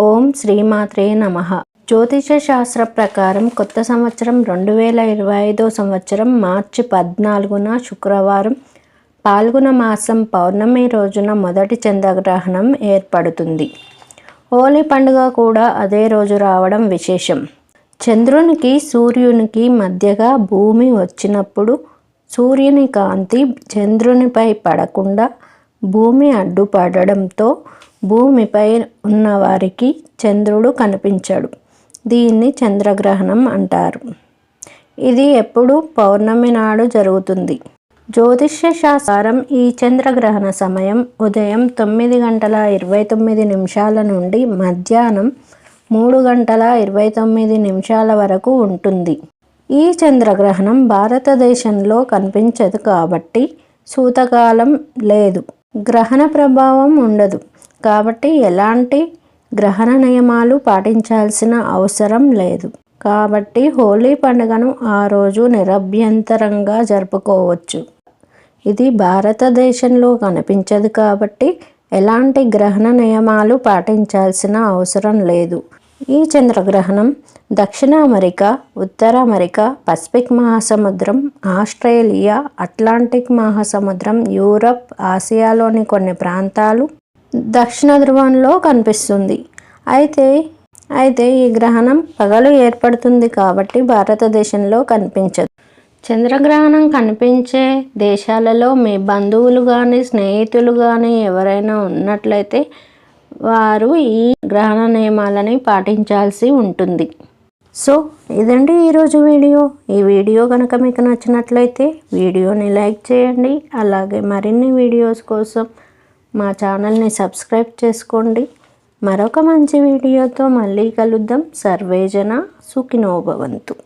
ఓం శ్రీమాత్రే నమ. జ్యోతిష శాస్త్ర ప్రకారం కొత్త సంవత్సరం రెండు వేల ఇరవై ఐదో సంవత్సరం మార్చి పద్నాలుగున శుక్రవారం పాల్గొన మాసం పౌర్ణమి రోజున మొదటి చంద్రగ్రహణం ఏర్పడుతుంది. హోలీ పండుగ కూడా అదే రోజు రావడం విశేషం. చంద్రునికి సూర్యునికి మధ్యగా భూమి వచ్చినప్పుడు సూర్యుని కాంతి చంద్రునిపై పడకుండా భూమి అడ్డుపడడంతో భూమిపై ఉన్నవారికి చంద్రుడు కనిపించడు. దీన్ని చంద్రగ్రహణం అంటారు. ఇది ఎప్పుడు పౌర్ణమి నాడు జరుగుతుంది. జ్యోతిష్య శాస్త్రం ఈ చంద్రగ్రహణ సమయం ఉదయం తొమ్మిది గంటల ఇరవై తొమ్మిది నిమిషాల నుండి మధ్యాహ్నం మూడు గంటల ఇరవై తొమ్మిది నిమిషాల వరకు ఉంటుంది. ఈ చంద్రగ్రహణం భారతదేశంలో కనిపించదు కాబట్టి సూతకాలం లేదు. గ్రహణ ప్రభావం ఉండదు. కాబట్టి ఎలాంటి గ్రహణ నియమాలు పాటించాల్సిన అవసరం లేదు. కాబట్టి హోలీ పండుగను ఆ రోజు నిరభ్యంతరంగా జరుపుకోవచ్చు. ఇది భారతదేశంలో కనిపించదు కాబట్టి ఎలాంటి గ్రహణ నియమాలు పాటించాల్సిన అవసరం లేదు. ఈ చంద్రగ్రహణం దక్షిణ అమెరికా ఉత్తర అమెరికా పసిఫిక్ మహాసముద్రం ఆస్ట్రేలియా అట్లాంటిక్ మహాసముద్రం యూరప్ ఆసియాలోని కొన్ని ప్రాంతాలు దక్షిణ ధ్రువంలో కనిపిస్తుంది. అయితే అయితే ఈ గ్రహణం పగలు ఏర్పడుతుంది కాబట్టి భారతదేశంలో కనిపించదు. చంద్రగ్రహణం కనిపించే దేశాలలో మీ బంధువులు కానీ స్నేహితులు కానీ ఎవరైనా ఉన్నట్లయితే వారు ఈ గ్రహణ నియమాలని పాటించాల్సి ఉంటుంది. సో ఇదండి ఈరోజు వీడియో. ఈ వీడియో కనుక మీకు నచ్చినట్లయితే వీడియోని లైక్ చేయండి. అలాగే మరిన్ని వీడియోస్ కోసం మా ఛానల్ని సబ్స్క్రైబ్ చేసుకోండి. మరొక మంచి వీడియోతో మళ్ళీ కలుద్దాం. సర్వేజన సుఖినోభవంతు